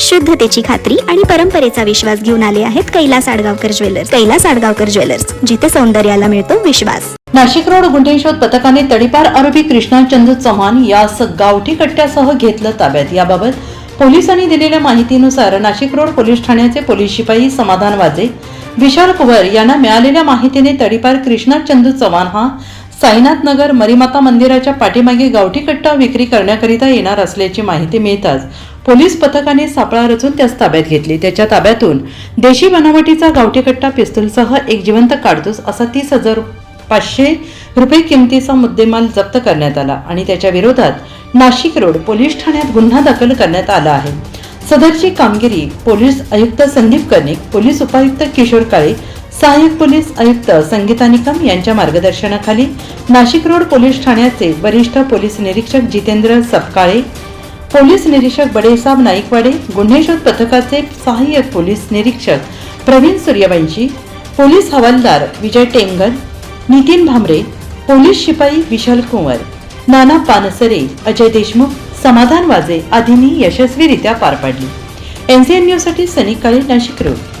शुद्धतेची खात्री आणि परंपरेचा विश्वास घेऊन आले आहेत कैलास आडगावकर ज्वेलर्स. कैलास आडगावकर ज्वेलर्स जिथे सौंदर्याला मिळतो विश्वास. नाशिक रोड गुन्हे शोध पथकाने तडीपार आरोपी कृष्णाचंद चव्हाण यास गावठी कट्ट्यासह घेतलं ताब्यात. याबाबत पोलिसांनी दिलेल्या माहितीनुसार नाशिक रोड पोलीस ठाण्याचे पोलीस शिपाई समाधान वाजे विशाल कुवर यांना मिळालेल्या माहितीने तडीपार कृष्णाचंद चव्हाण हा साईनाथ नगर मरीमाता मंदिराच्या पाठीमागे गावठी कट्टा विक्री करण्याकरिता येणार असल्याची माहिती मिळताच पोलीस पथकाने सापळा रचून त्यास ताब्यात घेतली. त्याच्या ताब्यातून देशी बनावटीचा गावठी कट्टा पिस्तूलसह एक जिवंत काढतोस असा तीस हजार पाचशे रुपये किमतीचा मुद्देमाल जप्त करण्यात आला आणि त्याच्या विरोधात नाशिक रोड पोलीस ठाण्यात गुन्हा दाखल करण्यात आला आहे. सदरची कामगिरी पोलीस आयुक्त संदीप कर्णिक पोलीस उपायुक्त किशोर काळे सहाय्यक पोलीस आयुक्त संगीता निकम यांच्या मार्गदर्शनाखाली नाशिक रोड पोलीस ठाण्याचे वरिष्ठ पोलीस निरीक्षक जितेंद्र सपकाळे पोलीस निरीक्षक बडेसाब नाईकवाडे गुन्हे शोध पथकाचे सहाय्यक पोलीस निरीक्षक प्रवीण सूर्यवंशी पोलीस हवालदार विजय टेंगन नितीन भामरे पोलीस शिपाई विशाल कुंवर नाना पानसरे अजय देशमुख समाधान वाजे आदींनी यशस्वीरित्या पार पाडली. एनसीएन न्यूजसाठी सनी काळे नाशिक रोड.